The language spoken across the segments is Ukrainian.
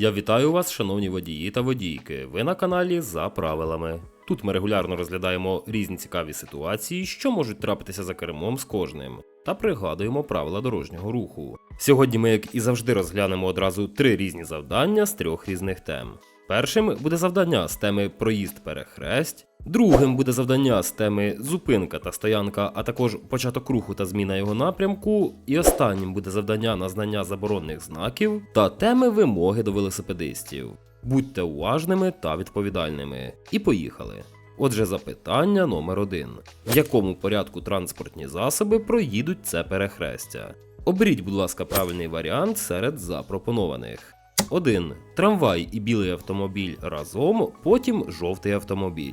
Я вітаю вас, шановні водії та водійки. Ви на каналі за правилами. Тут ми регулярно розглядаємо різні цікаві ситуації, що можуть трапитися за кермом з кожним, та пригадуємо правила дорожнього руху. Сьогодні ми, як і завжди, розглянемо одразу три різні завдання з трьох різних тем. Першим буде завдання з теми проїзд перехресть. Другим буде завдання з теми зупинка та стоянка, а також початок руху та зміна його напрямку. І останнім буде завдання на знання заборонних знаків та теми вимоги до велосипедистів. Будьте уважними та відповідальними. І поїхали. Отже, запитання номер один: в якому порядку транспортні засоби проїдуть це перехрестя? Оберіть, будь ласка, правильний варіант серед запропонованих. 1. Трамвай і білий автомобіль разом, потім жовтий автомобіль.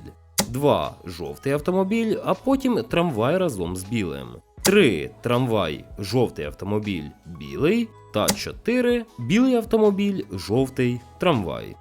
2. Жовтий автомобіль, а потім трамвай разом з білим. 3. Трамвай, жовтий автомобіль, білий. Та 4. Білий автомобіль, жовтий трамвай.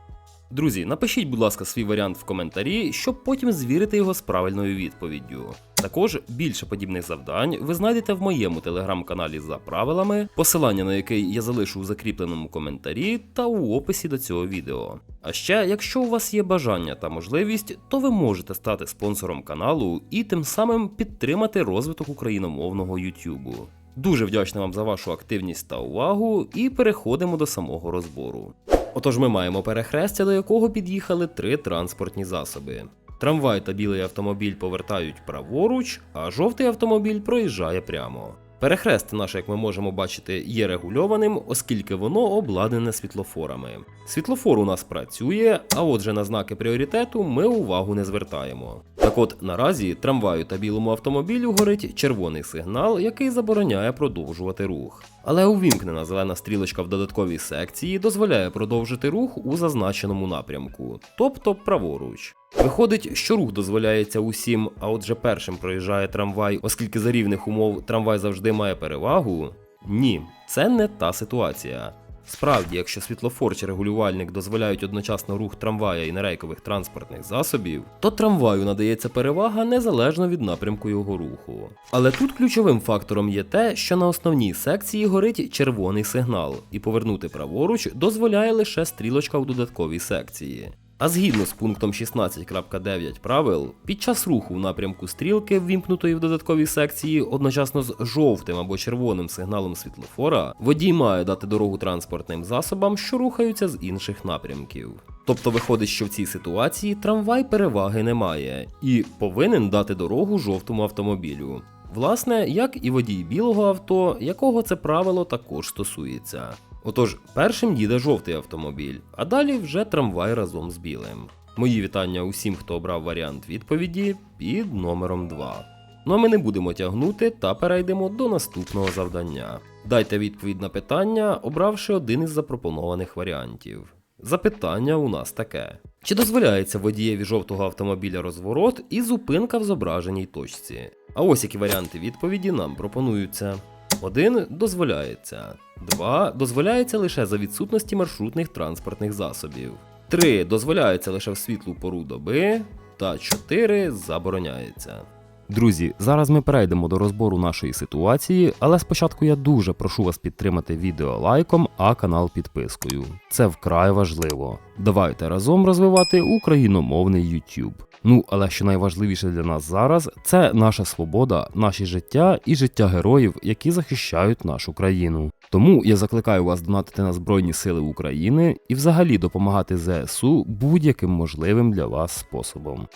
Друзі, напишіть, будь ласка, свій варіант в коментарі, щоб потім звірити його з правильною відповіддю. Також більше подібних завдань ви знайдете в моєму телеграм-каналі за правилами, посилання на який я залишу у закріпленому коментарі та у описі до цього відео. А ще, якщо у вас є бажання та можливість, то ви можете стати спонсором каналу і тим самим підтримати розвиток україномовного Ютубу. Дуже вдячний вам за вашу активність та увагу, і переходимо до самого розбору. Отож, ми маємо перехрестя, до якого під'їхали три транспортні засоби. Трамвай та білий автомобіль повертають праворуч, а жовтий автомобіль проїжджає прямо. Перехрестя наше, як ми можемо бачити, є регульованим, оскільки воно обладнане світлофорами. Світлофор у нас працює, а отже на знаки пріоритету ми увагу не звертаємо. Так от наразі трамваю та білому автомобілю горить червоний сигнал, який забороняє продовжувати рух. Але увімкнена зелена стрілочка в додатковій секції дозволяє продовжити рух у зазначеному напрямку, тобто праворуч. Виходить, що рух дозволяється усім, а отже першим проїжджає трамвай, оскільки за рівних умов трамвай завжди має перевагу. Ні, це не та ситуація. Справді, якщо світлофор чи регулювальник дозволяють одночасно рух трамвая і нерейкових транспортних засобів, то трамваю надається перевага незалежно від напрямку його руху. Але тут ключовим фактором є те, що на основній секції горить червоний сигнал, і повернути праворуч дозволяє лише стрілочка у додатковій секції. А згідно з пунктом 16.9 правил, під час руху в напрямку стрілки, ввімкнутої в додатковій секції, одночасно з жовтим або червоним сигналом світлофора, водій має дати дорогу транспортним засобам, що рухаються з інших напрямків. Тобто виходить, що в цій ситуації трамвай переваги не має і повинен дати дорогу жовтому автомобілю. Власне, як і водій білого авто, якого це правило також стосується. Отож, першим їде жовтий автомобіль, а далі вже трамвай разом з білим. Мої вітання усім, хто обрав варіант відповіді під номером 2. Ну а ми не будемо тягнути та перейдемо до наступного завдання. Дайте відповідь на питання, обравши один із запропонованих варіантів. Запитання у нас таке: чи дозволяється водієві жовтого автомобіля розворот і зупинка в зображеній точці? А ось які варіанти відповіді нам пропонуються. 1. Дозволяється. 2. Дозволяється лише за відсутності маршрутних транспортних засобів. 3. Дозволяється лише в світлу пору доби. Та 4. Забороняється. Друзі, зараз ми перейдемо до розбору нашої ситуації, але спочатку я дуже прошу вас підтримати відео лайком, а канал підпискою. Це вкрай важливо. Давайте разом розвивати україномовний YouTube. Ну, але що найважливіше для нас зараз, це наша свобода, наші життя і життя героїв, які захищають нашу країну. Тому я закликаю вас донатити на Збройні Сили України і взагалі допомагати ЗСУ будь-яким можливим для вас способом.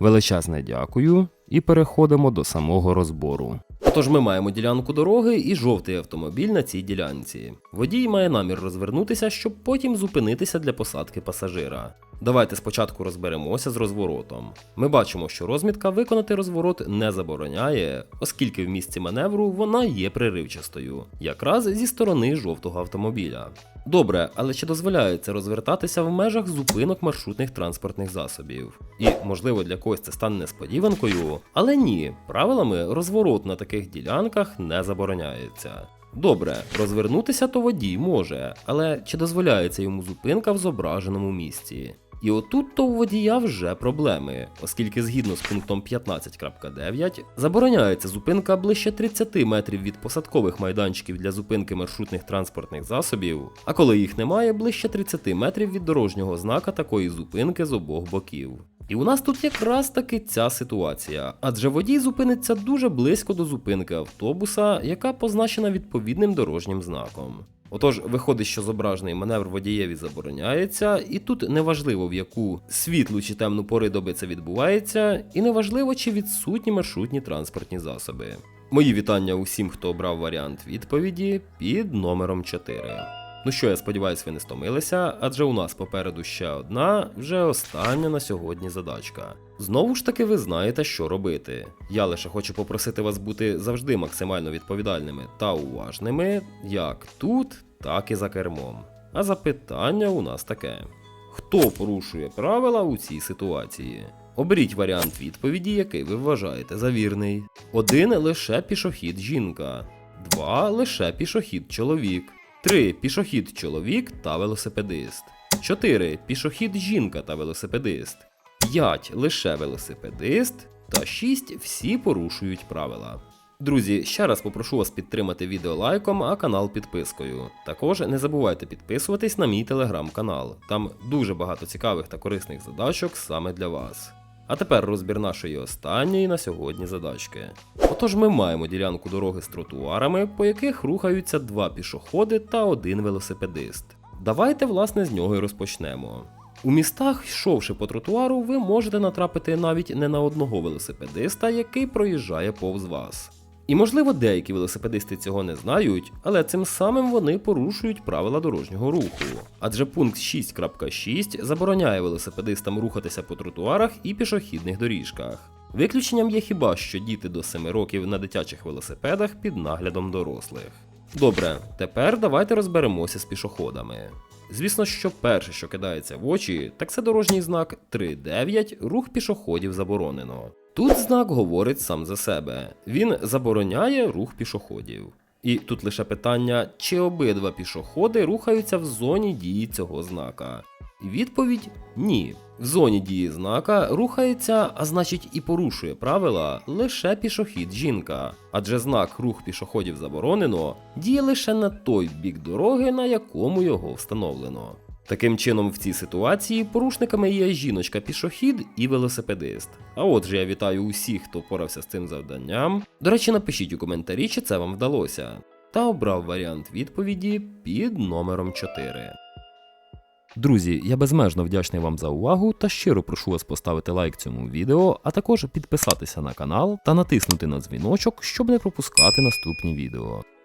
Величезне дякую і переходимо до самого розбору. Отож, ми маємо ділянку дороги і жовтий автомобіль на цій ділянці. Водій має намір розвернутися, щоб потім зупинитися для посадки пасажира. Давайте спочатку розберемося з розворотом. Ми бачимо, що розмітка виконати розворот не забороняє, оскільки в місці маневру вона є приривчастою, якраз зі сторони жовтого автомобіля. Добре, але чи дозволяється розвертатися в межах зупинок маршрутних транспортних засобів? І, можливо, для когось це стане несподіванкою, але ні, правилами розворот на таких ділянках не забороняється. Добре, розвернутися то водій може, але чи дозволяється йому зупинка в зображеному місці? І отут то у водія вже проблеми, оскільки згідно з пунктом 15.9 забороняється зупинка ближче 30 метрів від посадкових майданчиків для зупинки маршрутних транспортних засобів, а коли їх немає, ближче 30 метрів від дорожнього знака такої зупинки з обох боків. І у нас тут якраз таки ця ситуація, адже водій зупиниться дуже близько до зупинки автобуса, яка позначена відповідним дорожнім знаком. Отож, виходить, що зображений маневр водієві забороняється, і тут неважливо в яку світлу чи темну пори доби це відбувається, і неважливо, чи відсутні маршрутні транспортні засоби. Мої вітання усім, хто обрав варіант відповіді під номером 4. Ну що, я сподіваюся, ви не стомилися, адже у нас попереду ще одна, вже остання на сьогодні задачка. Знову ж таки, ви знаєте, що робити. Я лише хочу попросити вас бути завжди максимально відповідальними та уважними, як тут, так і за кермом. А запитання у нас таке: хто порушує правила у цій ситуації? Оберіть варіант відповіді, який ви вважаєте за вірний. Один лише пішохід жінка, два лише пішохід чоловік. 3. Пішохід чоловік та велосипедист. 4. Пішохід жінка та велосипедист. 5. Лише велосипедист. Та 6. Всі порушують правила. Друзі, ще раз попрошу вас підтримати відео лайком, а канал підпискою. Також не забувайте підписуватись на мій телеграм-канал. Там дуже багато цікавих та корисних задачок саме для вас. А тепер розбір нашої останньої на сьогодні задачки. Отож, ми маємо ділянку дороги з тротуарами, по яких рухаються два пішоходи та один велосипедист. Давайте, власне, з нього і розпочнемо. У містах, йшовши по тротуару, ви можете натрапити навіть не на одного велосипедиста, який проїжджає повз вас. І можливо деякі велосипедисти цього не знають, але цим самим вони порушують правила дорожнього руху. Адже пункт 6.6 забороняє велосипедистам рухатися по тротуарах і пішохідних доріжках. Виключенням є хіба що діти до 7 років на дитячих велосипедах під наглядом дорослих. Добре, тепер давайте розберемося з пішоходами. Звісно, що перше, що кидається в очі, так це дорожній знак 3.9 рух пішоходів заборонено. Тут знак говорить сам за себе. Він забороняє рух пішоходів. І тут лише питання, чи обидва пішоходи рухаються в зоні дії цього знака. Відповідь ні. В зоні дії знака рухається, а значить і порушує правила лише пішохід жінка, адже знак рух пішоходів заборонено діє лише на той бік дороги, на якому його встановлено. Таким чином, в цій ситуації порушниками є жіночка-пішохід і велосипедист. А отже, я вітаю усіх, хто впорався з цим завданням. До речі, напишіть у коментарі, чи це вам вдалося. Та обрав варіант відповіді під номером 4. Друзі, я безмежно вдячний вам за увагу та щиро прошу вас поставити лайк цьому відео, а також підписатися на канал та натиснути на дзвіночок, щоб не пропускати наступні відео.